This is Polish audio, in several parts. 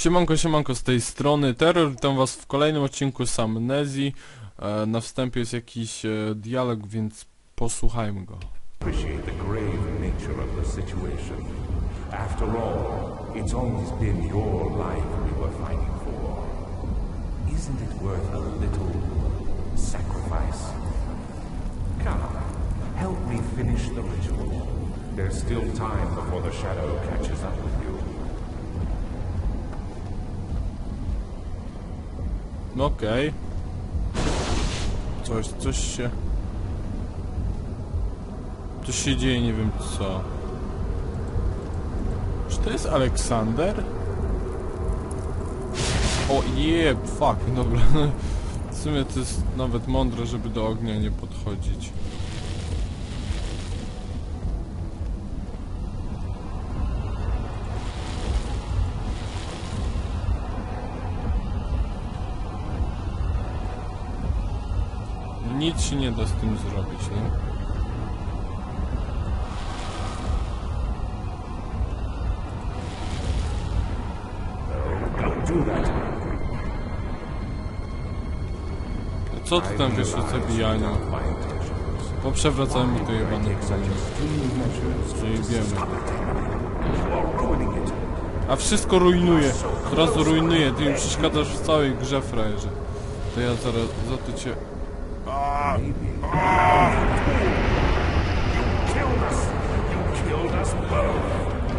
Siemanko, siemanko z tej strony Terror, witam was w kolejnym odcinku z Amnezji. E, na wstępie jest jakiś e, dialog, więc posłuchajmy go. help me finish the ritual. There's still time before the shadow catches up with No okej. Coś, coś się... Coś się dzieje, nie wiem co. Czy to jest Aleksander? O je, fuck, dobra. W sumie to jest nawet mądre, żeby do ognia nie podchodzić. Nic się nie da z tym zrobić, nie? Co ty tam wiesz o zabijaniu? Poprzewracamy to jebane Czyli wiemy. A wszystko rujnuje. Od razu rujnuje. Ty mi przeszkadzasz w całej grze, frajerze. To ja zaraz za to cię...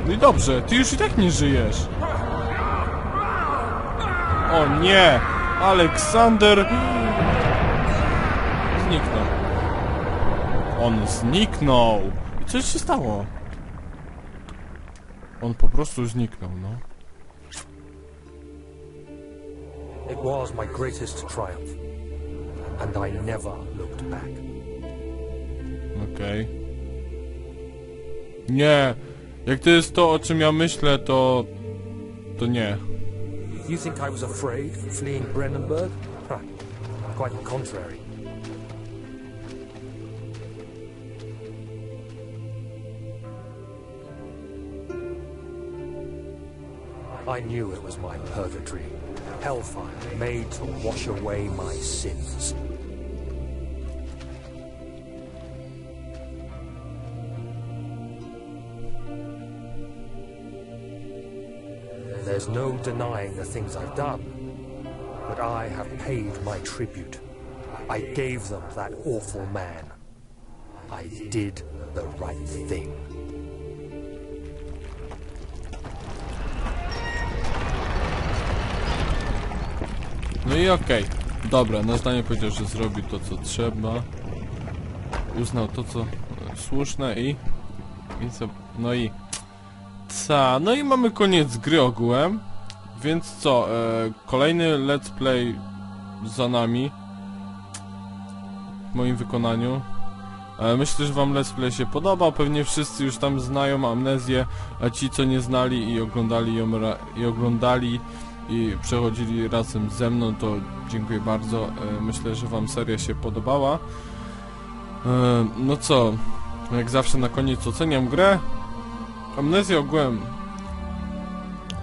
No i dobrze, ty już i tak nie żyjesz. O nie! Aleksander... Zniknął. On zniknął! I coś się stało? On po prostu zniknął, no. It was my greatest triumph, and I never looked back. Okej. Nie! Jak to jest to, o czym ja myślę, to... To nie. You think I was afraid fleeing Brennenburg? Huh. Quite the contrary. I knew it was my purgatory, hellfire made to wash away my sins. There's no denying the things I've done, but I have paid my tribute. I gave them that awful man. I did the right thing. No i okej. Dobra, na zdanie powiedział, że zrobi to, co trzeba. Uznał to, co słuszne i... I co... No i... No i mamy koniec gry ogółem. Więc co, e, kolejny let's play za nami. W moim wykonaniu. E, myślę, że wam let's play się podobał. Pewnie wszyscy już tam znają amnezję, a ci, co nie znali i oglądali ją i oglądali i przechodzili razem ze mną, to dziękuję bardzo. E, Myślę, że Wam seria się podobała. E, No co, jak zawsze na koniec oceniam grę. Amnezja ogółem,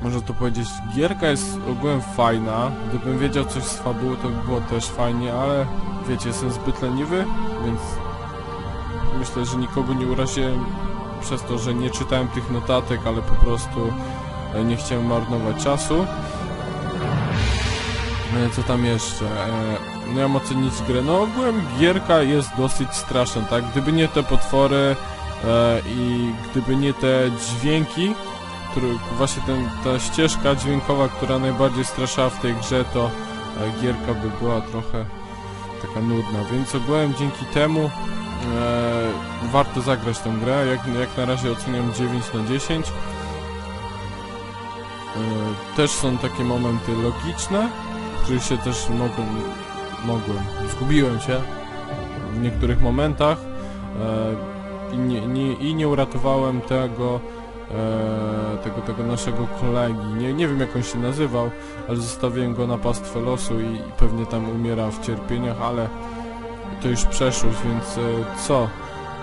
można to powiedzieć, gierka jest ogółem fajna. Gdybym wiedział coś z fabuły, to by było też fajnie, ale wiecie, jestem zbyt leniwy, więc myślę, że nikogo nie uraziłem przez to, że nie czytałem tych notatek, ale po prostu e, nie chciałem marnować czasu. E, Co tam jeszcze? E, No ja mam ocenić grę. No ogółem gierka jest dosyć straszna, tak? Gdyby nie te potwory i gdyby nie te dźwięki, które, właśnie ten, ta ścieżka dźwiękowa, która najbardziej straszała w tej grze, to e, gierka by była trochę taka nudna. Więc ogółem dzięki temu e, warto zagrać tą grę. Jak, jak na razie oceniam 9 na 10. E, też są takie momenty logiczne, w których się też mogłem, mogłem, zgubiłem się w niektórych momentach e, i, nie, nie, i nie uratowałem tego, e, tego, tego naszego kolegi. Nie, nie wiem jak on się nazywał, ale zostawiłem go na pastwę losu i, i pewnie tam umiera w cierpieniach, ale to już przeszłość, więc e, co?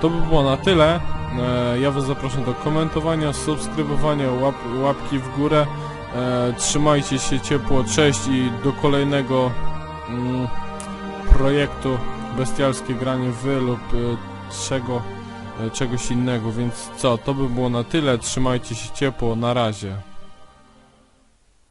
To by było na tyle. E, ja Was zapraszam do komentowania, subskrybowania, łap, łapki w górę. E, trzymajcie się ciepło, cześć i do kolejnego mm, projektu bestialskie granie wy lub czego, e, czegoś innego, więc co, to by było na tyle, trzymajcie się ciepło, na razie.